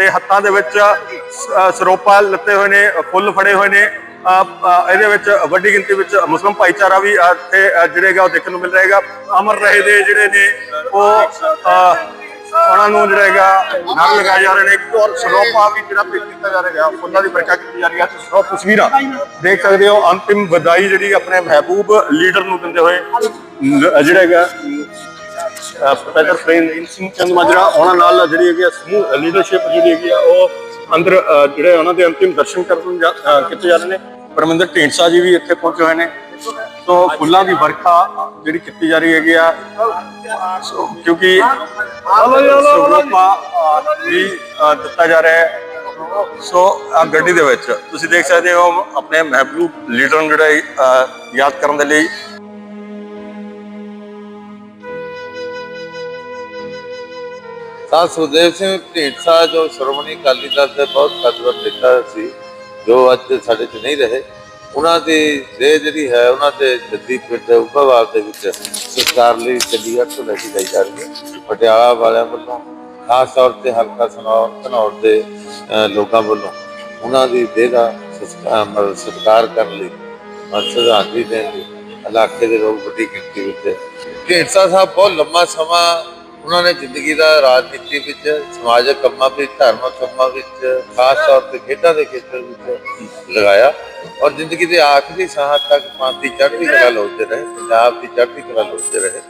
ਤੇ ਹੱਥਾਂ ਦੇ ਵਿੱਚ ਸਰੋਪਾ ਲੱਤੇ ਹੋਏ ਨੇ ਫੁੱਲ ਫੜੇ ਹੋਏ ਨੇ। ਇਹਦੇ ਵਿੱਚ ਵੱਡੀ ਗਿਣਤੀ ਵਿੱਚ ਮੁਸਲਮਾਨ ਭਾਈਚਾਰਾ ਵੀ ਅ, ਤੇ ਉਹ ਦੇਖਣ ਨੂੰ ਮਿਲ ਰਿਹਾ ਅਮਰ ਰਹੇ ਦੇ ਜਿਹੜੇ ਨੇ ਉਹ ਉਹਨਾਂ ਨੂੰ ਜਿਹੜਾ ਨਾਲ ਲਗਾਏ ਜਾ ਰਹੇ ਨੇ। ਔਰ ਸਰੋਪਾ ਵੀ ਜਿਹੜਾ ਪੇਸ਼ ਕੀਤਾ ਜਾ ਰਿਹਾ ਫੁੱਲਾਂ ਦੀ ਵਰਖਾ ਕੀਤੀ ਜਾ ਰਹੀ ਹੈ। ਸਰੋਪ ਤਸਵੀਰਾਂ ਦੇਖ ਸਕਦੇ ਹੋ ਅੰਤਿਮ ਵਧਾਈ ਜਿਹੜੀ ਆਪਣੇ ਮਹਿਬੂਬ ਲੀਡਰ ਨੂੰ ਦਿੰਦੇ ਹੋਏ ਲ- ਹੈਗਾ ਪ੍ਰੋਫੈਸਰ ਪ੍ਰੇਮ ਸਿੰਘ ਚੰਦ ਮਾਜਰਾ, ਉਹਨਾਂ ਨਾਲ ਜਿਹੜੀ ਹੈਗੀ ਆ ਸਮੂਹ ਲੀਡਰਸ਼ਿਪ ਜਿਹੜੀ ਹੈਗੀ ਆ, ਉਹ ਅੰਦਰ ਜਿਹੜੇ ਉਹਨਾਂ ਦੇ ਅੰਤਿਮ ਦਰਸ਼ਨ ਕਰਨ ਜਾ- ਜਾ ਰਹੇ ਨੇ। ਪਰਮਿੰਦਰ ਢੀਂਡਸਾ ਜੀ ਵੀ ਇੱਥੇ ਪਹੁੰਚੇ ਹੋਏ ਨੇ। ਸੋ ਫੁੱਲਾਂ ਦੀ ਵਰਖਾ ਜਿਹੜੀ ਕੀਤੀ ਜਾ ਰਹੀ ਹੈਗੀ ਆ ਕਿਉਂਕਿ ਸਰੋਪਾ ਵੀ ਦਿੱਤਾ ਜਾ ਰਿਹਾ ਹੈ। ਸੋ ਆ ਗੱਡੀ ਦੇ ਵਿੱਚ ਤੁਸੀਂ ਦੇਖ ਸਕਦੇ ਹੋ ਆਪਣੇ ਮਹਿਬੂਬ ਲੀਡਰ ਨੂੰ ਜਿਹੜਾ ਯਾਦ ਕਰਨ ਦੇ ਲਈ ਤਾਂ ਸੁਖਦੇਵ ਸਿੰਘ ਢੀਂਡਸਾ ਜੋ ਸ਼੍ਰੋਮਣੀ ਅਕਾਲੀ ਦਲ ਦੇ ਬਹੁਤ ਕਦਵਰ ਨੇਤਾ ਸੀ, ਜੋ ਅੱਜ ਸਾਡੇ 'ਚ ਨਹੀਂ ਰਹੇ, ਉਹਨਾਂ ਦੀ ਦੇਹ ਜਿਹੜੀ ਹੈ, ਉਹਨਾਂ ਦੇ ਜੱਦੀ ਪਿੰਡ ਦੇ ਉਪਾਵਾਲ ਦੇ ਵਿੱਚ ਸੰਸਕਾਰ ਲਈ ਚੰਡੀਗੜ੍ਹ ਤੋਂ ਲੈ ਕੇ ਜਾਈ ਜਾ ਰਹੀ ਹੈ। ਪਟਿਆਲਾ ਵਾਲਿਆਂ ਵੱਲੋਂ ਖਾਸ ਤੌਰ ਤੇ ਹਲਕਾ ਸਨੌਰ, ਧਨੌਰ ਦੇ ਲੋਕਾਂ ਵੱਲੋਂ ਉਹਨਾਂ ਦੀ ਦੇਹ ਦਾ ਸੰਸਕਾਰ ਮਤਲਬ ਸਤਿਕਾਰ ਕਰਨ ਲਈ ਔਰ ਸ਼ਰਧਾਂਜਲੀ ਦੇਣ ਲਈ ਇਲਾਕੇ ਦੇ ਲੋਕ ਵੱਡੀ ਗਿਣਤੀ ਵਿੱਚ ਢੀਂਡਸਾ ਸਾਹਿਬ ਬਹੁਤ ਲੰਮਾ ਸਮਾਂ ਉਹਨਾਂ ਨੇ ਜ਼ਿੰਦਗੀ ਦਾ ਰਾਜਨੀਤੀ ਵਿੱਚ ਸਮਾਜਿਕ ਕੰਮਾਂ ਵਿੱਚ ਧਾਰਮਿਕ ਕੰਮਾਂ ਵਿੱਚ ਖਾਸ ਤੌਰ ਤੇ ਖੇਡਾਂ ਦੇ ਖੇਤਰ ਵਿੱਚ ਲਗਾਇਆ। ਔਰ ਜ਼ਿੰਦਗੀ ਦੇ ਆਖਰੀ ਸਾਹ ਤੱਕ ਦੀ ਚੜ੍ਹਦੀ ਕਲਾ ਲੋਚਦੇ ਰਹੇ ਪੰਜਾਬ ਦੀ ਚੜ੍ਹਦੀ ਕਲਾ ਲੋਚਦੇ ਰਹੇ।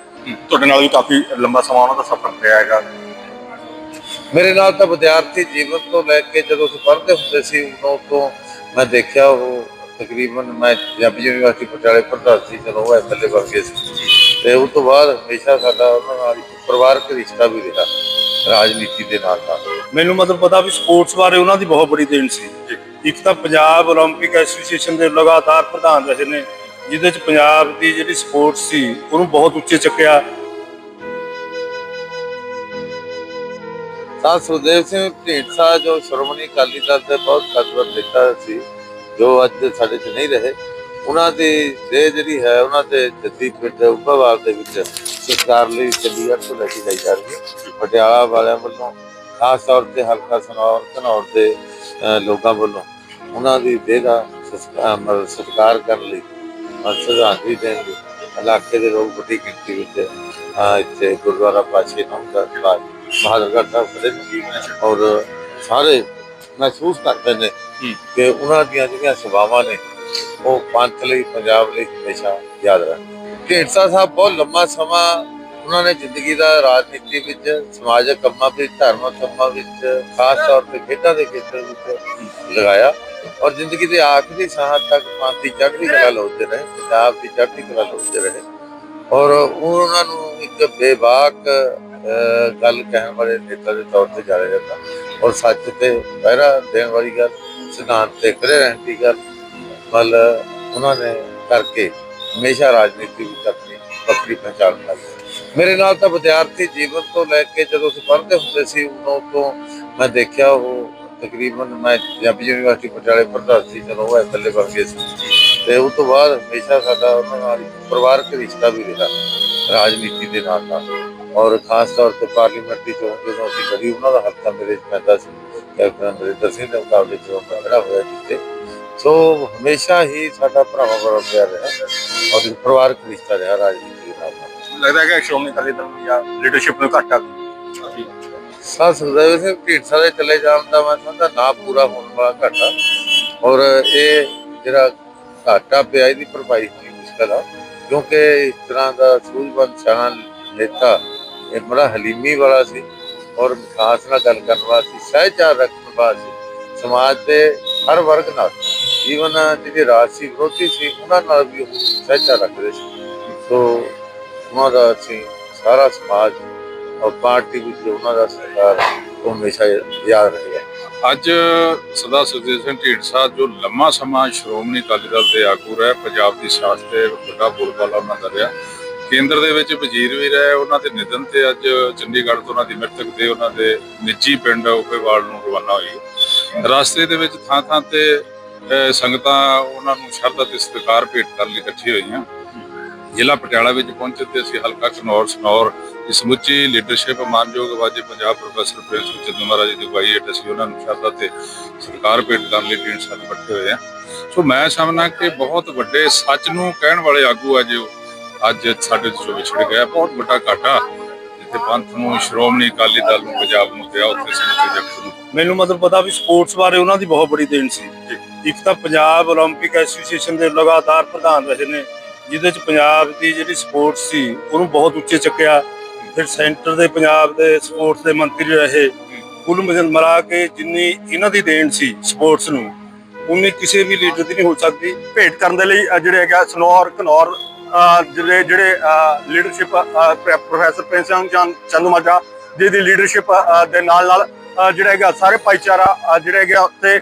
ਤੁਹਾਡੇ ਨਾਲ ਵੀ ਕਾਫੀ ਲੰਬਾ ਸਮਾਂ ਉਹਨਾਂ ਦਾ ਸਫ਼ਰ ਰਿਹਾ ਹੈਗਾ। ਮੇਰੇ ਨਾਲ ਤਾਂ ਵਿਦਿਆਰਥੀ ਜੀਵਨ ਤੋਂ ਲੈ ਕੇ ਜਦੋਂ ਅਸੀਂ ਪੜ੍ਹਦੇ ਹੁੰਦੇ ਸੀ ਉਦੋਂ ਤੋਂ ਮੈਂ ਦੇਖਿਆ ਉਹ ਤਕਰੀਬਨ ਮੈਂ ਪੰਜਾਬੀ ਯੂਨੀਵਰਸਿਟੀ ਪਟਿਆਲੇ ਪੜ੍ਹਦਾ ਸੀ ਜਦੋਂ ਉਹ ਐਮਐਲਏ ਬਣ ਗਏ ਸੀ। ਤੇ ਉਸ ਤੋਂ ਬਾਅਦ ਹਮੇਸ਼ਾ ਸਾਡਾ ਉਹਨਾਂ ਨਾਲ ਪਰਿਵਾਰਕ ਰਿਸ਼ਤਾ ਵੀ ਰਿਹਾ ਰਾਜਨੀਤੀ ਦੇ ਨਾਲ ਨਾਲ ਮੈਨੂੰ ਮਤਲਬ ਪਤਾ ਵੀ ਸਪੋਰਟਸ ਬਾਰੇ ਉਹਨਾਂ ਦੀ ਬਹੁਤ ਬੜੀ ਦੇਣ ਸੀ ਇੱਕ ਤਾਂ ਪੰਜਾਬ 올림픽 ਐਸੋਸੀਏਸ਼ਨ ਦੇ ਲਗਾਤਾਰ ਪ੍ਰਧਾਨ ਰਹੇ ਨੇ ਜਿਹਦੇ ਚ ਪੰਜਾਬ ਦੀ ਜਿਹੜੀ ਸਪੋਰਟਸ ਸੀ ਉਹਨੂੰ ਬਹੁਤ ਉੱਚੇ ਚੱਕਿਆ ਤਾਂ ਸੁਖਦੇਵ ਸਿੰਘ ਢੀਂਡਸਾ ਜੋ ਸ਼੍ਰੋਮਣੀ ਅਕਾਲੀ ਦਲ ਦੇ ਬਹੁਤ ਕਦਵਰ ਨੇਤਾ ਸੀ ਜੋ ਅੱਜ ਸਾਡੇ 'ਚ ਨਹੀਂ ਰਹੇ ਉਹਨਾਂ ਦੀ ਦੇਹ ਜਿਹੜੀ ਹੈ ਉਹਨਾਂ ਦੇ ਜੱਦੀ ਪਿੰਡ ਉਪਾਵਾਲ ਦੇ ਵਿੱਚ ਸੰਸਕਾਰ ਲਈ ਚੰਡੀਗੜ੍ਹ ਤੋਂ ਲੈ ਕੇ ਜਾਈ ਜਾ ਰਹੀ ਹੈ ਪਟਿਆਲਾ ਵਾਲਿਆਂ ਵੱਲੋਂ ਖਾਸ ਤੌਰ ਤੇ ਹਲਕਾ ਸਨੌਰ ਧਨੌਰ ਦੇ ਲੋਕਾਂ ਵੱਲੋਂ ਉਹਨਾਂ ਦੀ ਦੇਹ ਦਾ ਸਤਿਕਾਰ ਕਰਨ ਲਈ ਸ਼ਰਧਾਂਜਲੀ ਦੇਣ ਲਈ ਇਲਾਕੇ ਦੇ ਲੋਕ ਵੱਡੀ ਗਿਣਤੀ ਵਿੱਚ ਇੱਥੇ ਗੁਰਦੁਆਰਾ ਪਾਸ਼ੇ ਨਾਮ ਦਾ ਬਹਾਦਰਗੜ੍ਹ ਸਾਹਿਬ ਖੜੇ ਨੇ ਔਰ ਸਾਰੇ ਮਹਿਸੂਸ ਕਰਦੇ ਨੇ ਕਿ ਉਹਨਾਂ ਦੀਆਂ ਜਿਹੜੀਆਂ ਸੇਵਾਵਾਂ ਨੇ ਉਹ ਪੰਥ ਲਈ, ਪੰਜਾਬ ਲਈ ਹਮੇਸ਼ਾ ਯਾਦ ਰਹਿਣ ਢੀਂਡਸਾ ਸਾਹਿਬ ਬਹੁਤ ਲੰਮਾ ਸਮਾਂ ਉਹਨਾਂ ਨੇ ਜ਼ਿੰਦਗੀ ਦਾ ਰਾਜਨੀਤੀ ਵਿੱਚ ਸਮਾਜਿਕ ਕੰਮਾਂ ਵਿੱਚ ਧਾਰਮਿਕ ਕੰਮਾਂ ਵਿੱਚ, ਖਾਸ ਤੌਰ ਤੇ ਖੇਡਾਂ ਦੇ ਖੇਤਰ ਵਿੱਚ ਲਗਾਇਆ। ਔਰ ਜ਼ਿੰਦਗੀ ਦੇ ਆਖਰੀ ਸਾਹ ਤੱਕ ਪੰਥ ਦੀ ਚੜ੍ਹਦੀ ਕਲਾ ਲੋਚਦੇ ਰਹੇ, ਪੰਜਾਬ ਦੀ ਚੜ੍ਹਦੀ ਕਲਾ ਲੋਚਦੇ ਰਹੇ। ਔਰ ਉਹਨਾਂ ਨੂੰ ਇੱਕ ਬੇਬਾਕ ਗੱਲ ਕਹਿਣ ਵਾਲੇ ਨੇਤਾ ਦੇ ਤੌਰ ਤੇ ਜਾਣਿਆ ਜਾਂਦਾ। ਔਰ ਸੱਚ ਤੇ ਪਹਿਰਾ ਦੇਣ ਵਾਲੀ ਗੱਲ, ਸਿਧਾਂਤ ਤੇ ਖੜੇ ਰਹਿਣ ਦੀ ਗੱਲ ਵੱਲ ਉਹਨਾਂ ਨੇ ਕਰਕੇ ਹਮੇਸ਼ਾ ਰਾਜਨੀਤੀ ਵਿੱਚ ਆਪਣੀ ਵੱਖਰੀ ਪਛਾਣ ਬਣਾਈ ਮੇਰੇ ਨਾਲ ਤਾਂ ਵਿਦਿਆਰਥੀ ਜੀਵਨ ਤੋਂ ਲੈ ਕੇ ਜਦੋਂ ਅਸੀਂ ਪੜ੍ਹਦੇ ਹੁੰਦੇ ਸੀ, ਉਦੋਂ ਤੋਂ ਮੈਂ ਦੇਖਿਆ ਉਹ ਤਕਰੀਬਨ ਮੈਂ ਪੰਜਾਬੀ ਯੂਨੀਵਰਸਿਟੀ ਪਟਿਆਲੇ ਪ੍ਰਧਾਨ ਸੀ, ਜਦੋਂ ਉਹ ਐਮਐਲਏ ਬਣ ਗਏ ਸੀ। ਤੇ ਉਸ ਤੋਂ ਬਾਅਦ ਹਮੇਸ਼ਾ ਸਾਡਾ ਉਹਨਾਂ ਨਾਲ ਪਰਿਵਾਰਕ ਰਿਸ਼ਤਾ ਵੀ ਰਿਹਾ ਰਾਜਨੀਤੀ ਦੇ ਨਾਲ ਨਾਲ। ਔਰ ਖਾਸ ਤੌਰ ਤੇ ਪਾਰਲੀਮੈਂਟ ਦੀ ਚੋਣ ਜਦੋਂ ਅਸੀਂ ਕਰੀ ਉਹਨਾਂ ਦਾ ਹਲਕਾ ਮੇਰੇ 'ਚ ਪੈਂਦਾ ਸੀ ਕੈਪਟਨ ਅਮਰਿੰਦਰ ਸਿੰਘ ਦੇ ਮੁਕਾਬਲੇ ਚੋਣ ਦਾ ਖੜਾ ਹੋਇਆ ਜਿੱਤੇ ਸੋ ਹਮੇਸ਼ਾ ਹੀ ਸਾਡਾ ਭਰਾਵਾਂ ਬੜਾ ਪਿਆਰ ਰਿਹਾ ਔਰ ਪਰਿਵਾਰਕ ਰਿਸ਼ਤਾ ਰਿਹਾ ਰਾਜਨੀਤੀ ਦੇ ਨਾਲ। ਲੱਗਦਾ ਹੈ ਕਿ ਸ਼੍ਰੋਮਣੀ ਅਕਾਲੀ ਦਲ ਜਾਂ ਲੀਡਰਸ਼ਿਪ ਨੂੰ ਘਾਟਾ ਵੀ। ਸਾ ਸੁਖਦੇਵ ਸਿੰਘ ਢੀਂਡਸਾ ਦੇ ਚਲੇ ਜਾਣ ਦਾ ਮੈਂ ਸਮਝਦਾ ਨਾ ਪੂਰਾ ਹੋਣ ਵਾਲਾ ਘਾਟਾ। ਔਰ ਇਹ ਜਿਹੜਾ ਘਾਟਾ ਪਿਆ ਇਹਦੀ ਭਰਪਾਈ ਹੋਣੀ ਮੁਸ਼ਕਲ ਆ। ਕਿਉਂਕਿ ਇਸ ਤਰ੍ਹਾਂ ਦਾ ਸੂਝਬੰਦ ਸਿਆਣਾ ਨੇਤਾ ਇਹ ਬੜਾ ਹਲੀਮੀ ਵਾਲਾ ਸੀ। ਔਰ ਮਿਠਾਸ ਨਾਲ ਗੱਲ ਕਰਨ ਵਾਲਾ ਸੀ ਸਹਿਜਾਰ ਰੱਖਣ ਵਾਲਾ ਸੀ। ਸਮਾਜ ਦੇ ਹਰ ਵਰਗ ਨਾਲ। ਈਵਨ ਜਿਹੜੇ ਰਾਜਸੀ ਵਿਰੋਧੀ ਸੀ, ਉਹਨਾਂ ਨਾਲ ਵੀ ਉਹ ਸਹਿਜਾ ਰੱਖਦੇ ਸੀ। ਸੋ ਉਹਨਾਂ ਦਾ ਅਸੀਂ ਸਾਰਾ ਸਮਾਜ ਔਰ ਪਾਰਟੀ ਵਿੱਚ ਉਹਨਾਂ ਦਾ ਸਰਕਾਰ ਉਹ ਹਮੇਸ਼ਾ ਯਾਦ ਰਹੇਗਾ। ਅੱਜ ਸਰਦਾਰ ਸੁਖਦੇਵ ਸਿੰਘ ਢੀਂਡਸਾ ਜੋ ਲੰਮਾ ਸਮਾਂ ਸ਼੍ਰੋਮਣੀ ਅਕਾਲੀ ਦਲ ਦੇ ਆਗੂ ਰਹੇ, ਪੰਜਾਬ ਦੀ ਸਿਆਸਤ ਤੇ ਵੱਡਾ ਬੋਲਬਾਲਾ ਉਹਨਾਂ ਦਾ ਰਿਹਾ। ਕੇਂਦਰ ਦੇ ਵਿੱਚ ਵਜ਼ੀਰ ਵੀ ਰਹੇ, ਉਹਨਾਂ ਦੇ ਨਿਧਨ ਤੇ ਅੱਜ ਚੰਡੀਗੜ੍ਹ ਤੋਂ ਉਹਨਾਂ ਦੀ ਮ੍ਰਿਤਕ ਦੇ ਉਹਨਾਂ ਦੇ ਨਿੱਜੀ ਪਿੰਡ ਉਪੇਵਾਲ ਨੂੰ ਰਵਾਨਾ ਹੋਈ। ਰਸਤੇ ਦੇ ਵਿੱਚ ਥਾਂ ਥਾਂ ਤੇ ਸੰਗਤਾਂ ਉਹਨਾਂ ਨੂੰ ਸ਼ਰਧਾ ਤੇ ਸਤਿਕਾਰ ਭੇਟ ਕਰਨ ਲਈ ਇਕੱਠੀ ਹੋਈਆਂ। ਜ਼ਿਲ੍ਹਾ ਪਟਿਆਲਾ ਵਿੱਚ ਪਹੁੰਚੇ ਤੇ ਅਸੀਂ ਹਲਕਾ ਘਨੌਰ ਸਨੌਰ ਇਹ ਸਮੁੱਚੀ ਲੀਡਰਸ਼ਿਪ ਮਾਨਯੋਗ ਵਾਜੇ ਪੰਜਾਬ ਪ੍ਰੋਫੈਸਰ ਪ੍ਰਿੰਸ ਚੰਦੂ ਮਹਾਰਾਜ ਦੀ ਅਗਵਾਈ ਹੇਠ ਅਸੀਂ ਉਹਨਾਂ ਨੂੰ ਸ਼ਰਧਾ ਤੇ ਸਤਿਕਾਰ ਭੇਟ ਕਰਨ ਲਈ ਢੀਂਡ ਸਾਹਿਬ ਇਕੱਠੇ ਹੋਏ ਆ ਸੋ ਮੈਂ ਸਮਝਦਾ ਕਿ ਬਹੁਤ ਵੱਡੇ ਸੱਚ ਨੂੰ ਕਹਿਣ ਵਾਲੇ ਆਗੂ ਆ ਜੋ ਅੱਜ ਸਾਡੇ ਤੋਂ ਵਿਛੜ ਗਿਆ। ਬਹੁਤ ਵੱਡਾ ਘਾਟਾ ਜਿੱਥੇ ਪੰਥ ਨੂੰ ਸ਼੍ਰੋਮਣੀ ਅਕਾਲੀ ਦਲ ਨੂੰ ਪੰਜਾਬ ਨੂੰ ਪਿਆ ਉੱਥੇ ਸਮੁੱਚੇ ਜਗਤ ਨੂੰ ਮੈਨੂੰ ਮਤਲਬ ਪਤਾ ਵੀ ਸਪੋਰਟਸ ਬਾਰੇ ਉਹਨਾਂ ਦੀ ਬਹੁਤ ਬੜੀ ਦੇਣ ਸੀ ਇੱਕ ਤਾਂ ਪੰਜਾਬ 올림픽 ਐਸੋਸੀਏਸ਼ਨ ਦੇ ਲਗਾਤਾਰ ਪ੍ਰਧਾਨ ਰਹੇ ਨੇ ਜਿਹਦੇ ਚ ਪੰਜਾਬ ਦੀ ਜਿਹੜੀ ਸਪੋਰਟਸ ਸੀ ਉਹਨੂੰ ਬਹੁਤ ਉੱਚੇ ਚੱਕਿਆ ਫਿਰ ਸੈਂਟਰ ਦੇ ਪੰਜਾਬ ਦੇ ਸਪੋਰਟਸ ਦੇ ਮੰਤਰੀ ਰਹੇ ਕੁੱਲ ਮਿਲ ਮਿਲਾ ਕੇ ਜਿੰਨੀ ਇਹਨਾਂ ਦੀ ਦੇਣ ਸੀ ਸਪੋਰਟਸ ਨੂੰ ਉਨੀ ਕਿਸੇ ਵੀ ਲੀਡਰ ਦੀ ਨਹੀਂ ਹੋ ਸਕਦੀ ਭੇਟ ਕਰਨ ਦੇ ਲਈ ਅ, ਜਿਹੜੇ ਹੈਗਾ ਸਨੌਰ ਘਨੌਰ ਅ, ਜਿਹੜੇ ਜਿਹੜੇ leadership professor Prince Singh Chand Chandumajra ji ਦੀ ਲੀਡਰਸ਼ਿਪ ਦੇ ਨਾਲ ਨਾਲ ਜਿਹੜਾ ਹੈਗਾ ਸਾਰੇ ਭਾਈਚਾਰਾ ਅ, ਜਿਹੜਾ ਹੈਗਾ ਉੱਥੇ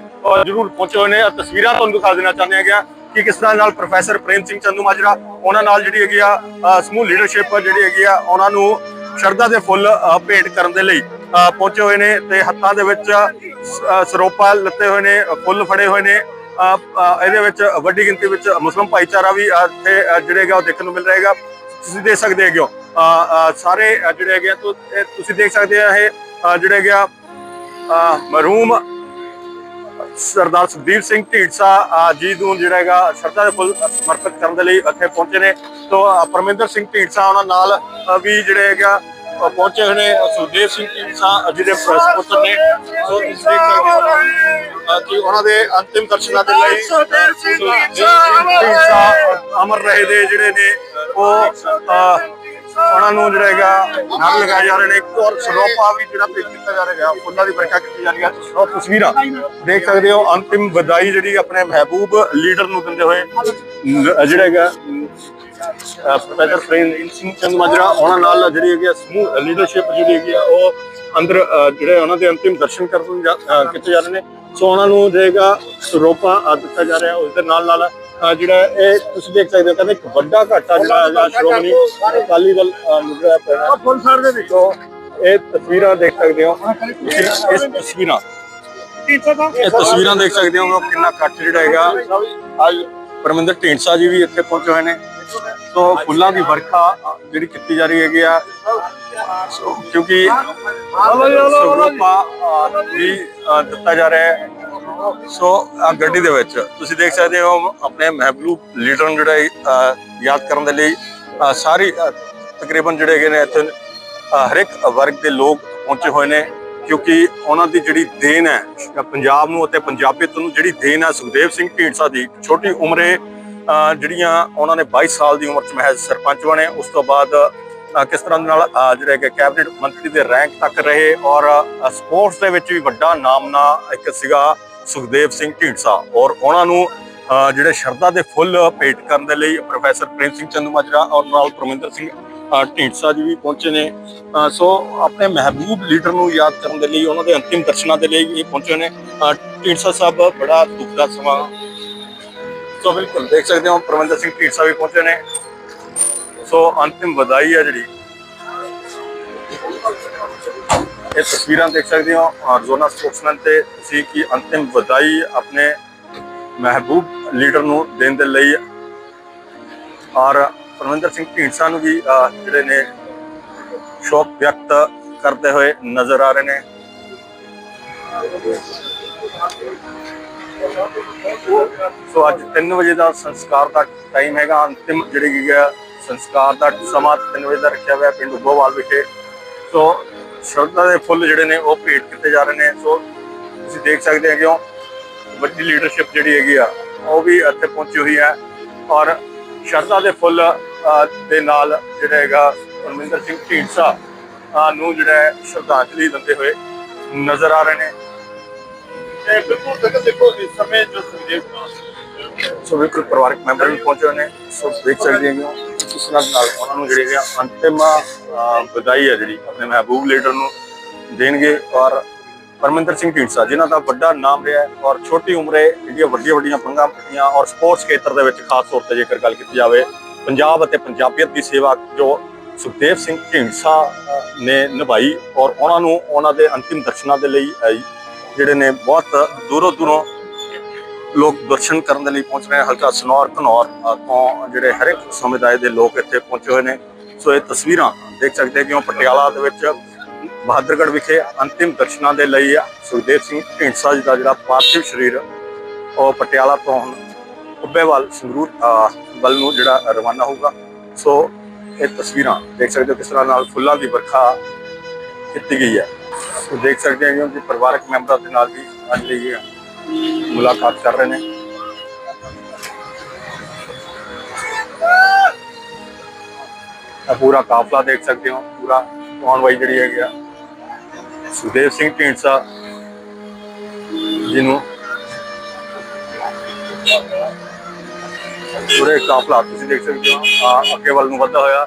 ਜ਼ਰੂਰ ਪਹੁੰਚੇ ਹੋਏ ਨੇ। ਤਸਵੀਰਾਂ ਤੁਹਾਨੂੰ ਦਿਖਾ ਦੇਣਾ ਚਾਹੁੰਦੇ ਹੈਗਾ ਕਿ ਕਿਸ ਤਰ੍ਹਾਂ ਨਾਲ ਪ੍ਰੋਫੈਸਰ ਪ੍ਰੇਮ ਸਿੰਘ ਚੰਦੂਮਾਜਰਾ ਉਹਨਾਂ ਨਾਲ ਜਿਹੜੀ ਹੈਗੀ ਆ ਸਮੂਹ ਲੀਡਰਸ਼ਿਪ ਜਿਹੜੀ ਹੈਗੀ ਆ ਉਹਨਾਂ ਨੂੰ ਸ਼ਰਧਾ ਦੇ ਫੁੱਲ ਅ, ਭੇਟ ਕਰਨ ਦੇ ਲਈ ਪਹੁੰਚੇ ਹੋਏ ਨੇ ਤੇ ਹੱਥਾਂ ਦੇ ਵਿੱਚ ਸਰੋਪਾ ਲੱਤੇ ਹੋਏ ਨੇ ਫੁੱਲ ਫੜੇ ਹੋਏ ਨੇ। ਇਹਦੇ ਵਿੱਚ ਵੱਡੀ ਗਿਣਤੀ ਵਿੱਚ ਮੁਸਲਮ ਭਾਈਚਾਰਾ ਵੀ ਇੱਥੇ ਜਿਹੜੇ ਹੈਗਾ ਉਹ ਦੇਖਣ ਨੂੰ ਮਿਲ ਰਹੇਗਾ। ਤੁਸੀਂ ਦੇਖ ਸਕਦੇ ਹੈਗੇ ਹੋ ਸਾਰੇ ਜਿਹੜੇ ਹੈਗੇ ਆ ਤੁਸੀਂ ਦੇਖ ਸਕਦੇ ਆ ਇਹ ਜਿਹੜੇ ਹੈਗੇ ਆ ਮਰਹੂਮ ਸਰਦਾਰ ਸੁਖਦੀਪ ਸਿੰਘ ਢੀਂਡਸਾ ਜੀ ਨੂੰ ਜਿਹੜਾ ਹੈਗਾ ਸ਼ਰਧਾ ਦੇ ਫੁੱਲ ਸਮਰਪਿਤ ਕਰਨ ਦੇ ਲਈ ਇੱਥੇ ਪਹੁੰਚੇ ਨੇ। ਤੋ ਪਰਮਿੰਦਰ ਸਿੰਘ ਢੀਂਡਸਾ ਉਹਨਾਂ ਨਾਲ ਵੀ ਜਿਹੜੇ ਹੈਗਾ ਅ, ਪਹੁੰਚੇ ਹੋਏ ਨੇ ਸੁਖਦੇਵ ਸਿੰਘ ਅ, ਜਿਹਦੇ ਪੁੱਤਰ ਨੇ। ਸੋ ਤੁਸੀਂ ਦੇਖ ਸਕਦੇ ਕਿ ਉਹਨਾਂ ਦੇ ਅੰਤਿਮ ਦਰਸ਼ਨਾਂ ਦੇ ਲਈ ਸੁਖਦੇਵ ਸਿੰਘ ਅਮਰ ਰਹੇ। ਦੇ ਜਿਹੜੇ ਨੇ ਉਹ ਉਹਨਾਂ ਨੂੰ ਜਿਹੜਾ ਹੈਗਾ ਨਾਲ ਲਗਾਏ ਜਾ ਰਹੇ ਨੇ। ਇੱਕ ਔਰ ਸਰੋਪਾ ਵੀ ਜਿਹੜਾ ਪੇਸ਼ ਕੀਤਾ ਜਾ ਰਿਹਾ ਹੈ ਫੁੱਲਾਂ ਦੀ ਵਰਖਾ ਕੀਤੀ ਜਾ ਰਹੀ ਹੈ। ਸੋ ਤਸਵੀਰਾਂ ਦੇਖ ਸਕਦੇ ਹੋ ਅੰਤਿਮ ਵਧਾਈ ਜਿਹੜੀ ਆਪਣੇ ਮਹਿਬੂਬ ਲੀਡਰ ਨੂੰ ਦਿੰਦੇ ਹੋਏ ਜਿਹੜਾ ਹੈਗਾ ਪ੍ਰੋਫੈਸਰ ਪ੍ਰੇਮ ਸਿੰਘ ਚੰਦ ਮਾਜਰਾ ਉਹਨਾਂ ਨਾਲ ਜਿਹੜੀ ਹੈਗੀ ਸਮੂਹ ਲੀਡਰਸ਼ਿਪ ਜਿਹੜੀ ਹੈਗੀ ਆ ਉਹ ਅੰਦਰ ਜਿਹੜੇ ਉਹਨਾਂ ਦੇ ਅੰਤਿਮ ਦਰਸ਼ਨ ਕਰਨ ਕੀਤੇ ਜਾ ਰਹੇ ਨੇ। ਸੋ ਉਹਨਾਂ ਨੂੰ ਜਿਹੜਾ ਸਰੋਪਾ ਦਿੱਤਾ ਜਾ ਰਿਹਾ ਉਸ ਦੇ ਨਾਲ ਨਾਲ ਜਿਹੜਾ ਇਹ ਤੁਸੀਂ ਦੇਖ ਸਕਦੇ ਹੋ ਕਹਿੰਦੇ ਇੱਕ ਵੱਡਾ ਘਾਟਾ ਜਿਹੜਾ ਹੈਗਾ ਸ਼੍ਰੋਮਣੀ ਅਕਾਲੀ ਦਲ ਜਿਹੜਾ ਪੈਣਾ ਫੁੱਲ ਸਰ ਦੇ ਵਿੱਚੋਂ। ਇਹ ਤਸਵੀਰਾਂ ਦੇਖ ਸਕਦੇ ਹੋ। ਇਸ ਤਸਵੀਰਾਂ। ਇਹ ਤਸਵੀਰਾਂ ਦੇਖ ਸਕਦੇ ਹੋ ਕਿੰਨਾ ਕੱਟ ਜਿਹੜਾ ਹੈਗਾ। ਅੱਜ ਪਰਮਿੰਦਰ ਢੀਂਡਸਾ ਜੀ ਵੀ ਇੱਥੇ ਪਹੁੰਚੇ ਹੋਏ ਨੇ। ਸੋ ਫੁੱਲਾਂ ਦੀ ਵਰਖਾ ਜਿਹੜੀ ਕੀਤੀ ਜਾ ਰਹੀ ਹੈਗੀ ਆ ਕਿਉਂਕਿ ਸਰੂਪਾ ਵੀ ਦਿੱਤਾ ਜਾ ਰਿਹਾ ਹੈ। ਸੋ ਆ ਗੱਡੀ ਦੇ ਵਿੱਚ ਤੁਸੀਂ ਦੇਖ ਸਕਦੇ ਹੋ ਆਪਣੇ ਮਹਿਬੂਬ ਲੀਡਰ ਨੂੰ ਜਿਹੜਾ ਯਾਦ ਕਰਨ ਦੇ ਲਈ ਸਾਰੀ ਤਕਰੀਬਨ ਜਿਹੜੇ ਹੈਗੇ ਨੇ ਇੱਥੇ ਹਰੇਕ ਵਰਗ ਦੇ ਲੋਕ ਪਹੁੰਚੇ ਹੋਏ ਨੇ, ਕਿਉਂਕਿ ਉਹਨਾਂ ਦੀ ਜਿਹੜੀ ਦੇਣ ਹੈ, ਪੰਜਾਬ ਨੂੰ ਅਤੇ ਪੰਜਾਬੀਅਤ ਨੂੰ ਜਿਹੜੀ ਦੇਣ ਹੈ, ਸੁਖਦੇਵ ਸਿੰਘ ਢੀਂਡਸਾ ਦੀ, ਛੋਟੀ ਉਮਰੇ ਜਿਹੜੀਆਂ ਉਹਨਾਂ ਨੇ 22 ਸਾਲ ਦੀ ਉਮਰ ਚ ਮਹਿਜ਼ ਸਰਪੰਚ ਬਣੇ, ਉਸ ਤੋਂ ਬਾਅਦ ਕਿਸ ਤਰ੍ਹਾਂ ਦੇ ਨਾਲ ਜਿਹੜੇ ਕਿ ਕੈਬਨਿਟ ਮੰਤਰੀ ਦੇ ਰੈਂਕ ਤੱਕ ਰਹੇ ਔਰ ਸਪੋਰਟਸ ਦੇ ਵਿੱਚ ਵੀ ਵੱਡਾ ਨਾਮਨਾ ਇੱਕ ਸੀਗਾ ਸੁਖਦੇਵ ਸਿੰਘ ਢੀਂਡਸਾ ਔਰ ਉਹਨਾਂ ਨੂੰ ਜਿਹੜੇ ਸ਼ਰਧਾ ਦੇ ਫੁੱਲ ਭੇਟ ਕਰਨ ਦੇ ਲਈ ਪ੍ਰੋਫੈਸਰ ਪ੍ਰੇਮ ਸਿੰਘ ਚੰਦੂਮਾਜਰਾ ਔਰ ਨਾਲ ਪਰਮਿੰਦਰ ਸਿੰਘ ਢੀਂਡਸਾ ਜੀ ਵੀ ਪਹੁੰਚੇ ਨੇ। ਸੋ ਆਪਣੇ ਮਹਿਬੂਬ ਲੀਡਰ ਨੂੰ ਯਾਦ ਕਰਨ ਦੇ ਲਈ, ਉਹਨਾਂ ਦੇ ਅੰਤਿਮ ਦਰਸ਼ਨਾਂ ਦੇ ਲਈ ਇਹ ਪਹੁੰਚੇ ਨੇ। ਢੀਂਡਸਾ ਸਾਹਿਬ, ਬੜਾ ਦੁੱਖ ਦਾ ਸਮਾਂ ਸੋ ਬਿਲਕੁਲ, ਦੇਖ ਸਕਦੇ ਹੋ ਪਰਮਿੰਦਰ ਸਿੰਘ ਢੀਂਡਸਾ ਵੀ ਪਹੁੰਚੇ ਨੇ। ਸੋ ਅੰਤਿਮ ਵਧਾਈ ਹੈ ਜਿਹੜੀ। ਇਹ ਤਸਵੀਰਾਂ ਦੇਖ ਸਕਦੇ ਹੋ ਅਰਜ਼ੋਨਾ ਸਪੋਕਸਮੈਨ ਤੇ ਤੁਸੀਂ ਕੀ ਅੰਤਿਮ ਵਧਾਈ ਆਪਣੇ ਮਹਿਬੂਬ ਲੀਡਰ ਨੂੰ ਦੇਣ ਦੇ ਲਈ ਔਰ ਪਰਮਿੰਦਰ ਸਿੰਘ ਢੀਂਡਸਾ ਨੂੰ ਵੀ ਜਿਹੜੇ ਨੇ ਸ਼ੌਕ ਵਿਅਕਤ ਕਰਦੇ ਹੋਏ ਨਜ਼ਰ ਆ ਰਹੇ ਨੇ। ਸੋ ਅੱਜ 3 ਵਜੇ ਦਾ ਸੰਸਕਾਰ ਦਾ ਟਾਈਮ ਹੈਗਾ, ਅੰਤਿਮ ਜਿਹੜੀ ਕੀ ਹੈ ਸੰਸਕਾਰ ਦਾ ਸਮਾਂ 3 ਵਜੇ ਦਾ ਰੱਖਿਆ ਹੋਇਆ ਪਿੰਡ ਉਬੋਵਾਲ ਵਿਖੇ। ਸੋ ਸ਼ਰਧਾ ਦੇ ਫੁੱਲ ਜਿਹੜੇ ਨੇ ਉਹ ਭੇਟ ਕੀਤੇ ਜਾ ਰਹੇ ਨੇ। ਸੋ ਤੁਸੀਂ ਦੇਖ ਸਕਦੇ ਹੈਗੇ ਕਿਉਂ ਵੱਡੀ ਲੀਡਰਸ਼ਿਪ ਜਿਹੜੀ ਹੈਗੀ ਆ, ਉਹ ਵੀ ਇੱਥੇ ਪਹੁੰਚੀ ਹੋਈ ਹੈ। ਔਰ ਸ਼ਰਧਾ ਦੇ ਫੁੱਲ ਦੇ ਨਾਲ ਜਿਹੜਾ ਹੈਗਾ ਪਰਮਿੰਦਰ ਸਿੰਘ ਢੀਂਡਸਾ ਨੂੰ ਜਿਹੜਾ ਸ਼ਰਧਾਂਜਲੀ ਦਿੰਦੇ ਹੋਏ ਨਜ਼ਰ ਆ ਰਹੇ ਨੇ। ਇਹ ਬਿਲਕੁਲ ਦੇਖੋ ਦੇਖੋ ਇਸ ਸਮੇਂ ਜੋ ਸੁਖਦੇਵ ਸੋ। ਬਿਲਕੁਲ ਪਰਿਵਾਰਕ ਮੈਂਬਰ ਵੀ ਪਹੁੰਚੇ ਹੋਏ ਨੇ ਸੋ ਦੇਖ ਸਕਦੇ ਹਾਂ ਕਿਸ ਨਾਲ ਨਾਲ ਉਹਨਾਂ ਨੂੰ ਜਿਹੜੇ ਹੈਗੇ ਆ ਅੰਤਿਮ ਵਧਾਈ ਹੈ ਜਿਹੜੀ ਆਪਣੇ ਮਹਿਬੂਬ ਲੀਡਰ ਨੂੰ ਦੇਣਗੇ ਔਰ ਪਰਮਿੰਦਰ ਸਿੰਘ ਢੀਂਡਸਾ ਜਿਨ੍ਹਾਂ ਦਾ ਵੱਡਾ ਨਾਮ ਰਿਹਾ ਔਰ ਛੋਟੀ ਉਮਰੇ ਜਿਹੜੀਆਂ ਵੱਡੀਆਂ ਵੱਡੀਆਂ ਪੰਗਾਂ ਪੱਟੀਆਂ ਔਰ ਸਪੋਰਟਸ ਖੇਤਰ ਦੇ ਵਿੱਚ ਖਾਸ ਤੌਰ ਤੇ ਜੇਕਰ ਗੱਲ ਕੀਤੀ ਜਾਵੇ ਪੰਜਾਬ ਅਤੇ ਪੰਜਾਬੀਅਤ ਦੀ ਸੇਵਾ ਜੋ ਸੁਖਦੇਵ ਸਿੰਘ ਢੀਂਡਸਾ ਨੇ ਨਿਭਾਈ ਔਰ ਉਹਨਾਂ ਨੂੰ ਉਹਨਾਂ ਦੇ ਅੰਤਿਮ ਦਰਸ਼ਨਾਂ ਦੇ ਲਈ ਅਹ, ਜਿਹੜੇ ਨੇ ਬਹੁਤ ਦੂਰੋਂ ਦੂਰੋਂ ਲੋਕ ਦਰਸ਼ਨ ਕਰਨ ਦੇ ਲਈ ਪਹੁੰਚ ਰਹੇ ਹਨ ਹਲਕਾ ਸਨੌਰ, ਘਨੌਰ ਤੋਂ ਜਿਹੜੇ ਹਰ ਇੱਕ ਸਮੁਦਾਇ ਦੇ ਲੋਕ ਇੱਥੇ ਪਹੁੰਚੇ ਹੋਏ ਨੇ। ਸੋ ਇਹ ਤਸਵੀਰਾਂ ਦੇਖ ਸਕਦੇ ਕਿ ਉਹ ਪਟਿਆਲਾ ਦੇ ਵਿੱਚ ਬਹਾਦਰਗੜ੍ਹ ਵਿਖੇ ਅੰਤਿਮ ਦਰਸ਼ਨਾਂ ਦੇ ਲਈ ਸੁਖਦੇਵ ਸਿੰਘ ਢੀਂਡਸਾ ਜੀ ਦਾ ਜਿਹੜਾ ਪਾਰਥਿਵ ਸਰੀਰ, ਉਹ ਪਟਿਆਲਾ ਤੋਂ ਹੁਣ ਉੱਬੇਵਾਲ ਸੰਗਰੂਰ ਵੱਲ ਨੂੰ ਜਿਹੜਾ ਰਵਾਨਾ ਹੋਊਗਾ। ਸੋ ਇਹ ਤਸਵੀਰਾਂ ਦੇਖ ਸਕਦੇ ਹੋ ਕਿਸ ਤਰ੍ਹਾਂ ਨਾਲ ਫੁੱਲਾਂ ਦੀ ਵਰਖਾ ਕੀਤੀ ਗਈ ਹੈ। ਦੇਖ ਸਕਦੇ ਹੋ ਕਿ ਪਰਿਵਾਰਕ ਮੈਂਬਰਾਂ ਦੇ ਨਾਲ ਵੀ ਅੱਜ ਲਈ ਮੁਲਾਕਾਤ ਕਰ ਰਹੇ ਨੇ ਇਹ ਪੂਰਾ ਕਾਫਲਾ ਦੇਖ ਸਕਦੇ ਹੋ ਪੂਰਾ ਕੌਨਵਾਈ ਜਿਹੜੀ ਹੈਗੀ ਆ ਸੁਦੇਵ ਸਿੰਘ ਢੀਂਡਸਾ ਜਿਹਨੂੰ ਪੂਰੇ ਕਾਫਲਾ ਤੁਸੀਂ ਦੇਖ ਸਕਦੇ ਹੋ ਆ ਅੱਗੇ ਵੱਲ ਨੂੰ ਵੱਧਦਾ ਹੋਇਆ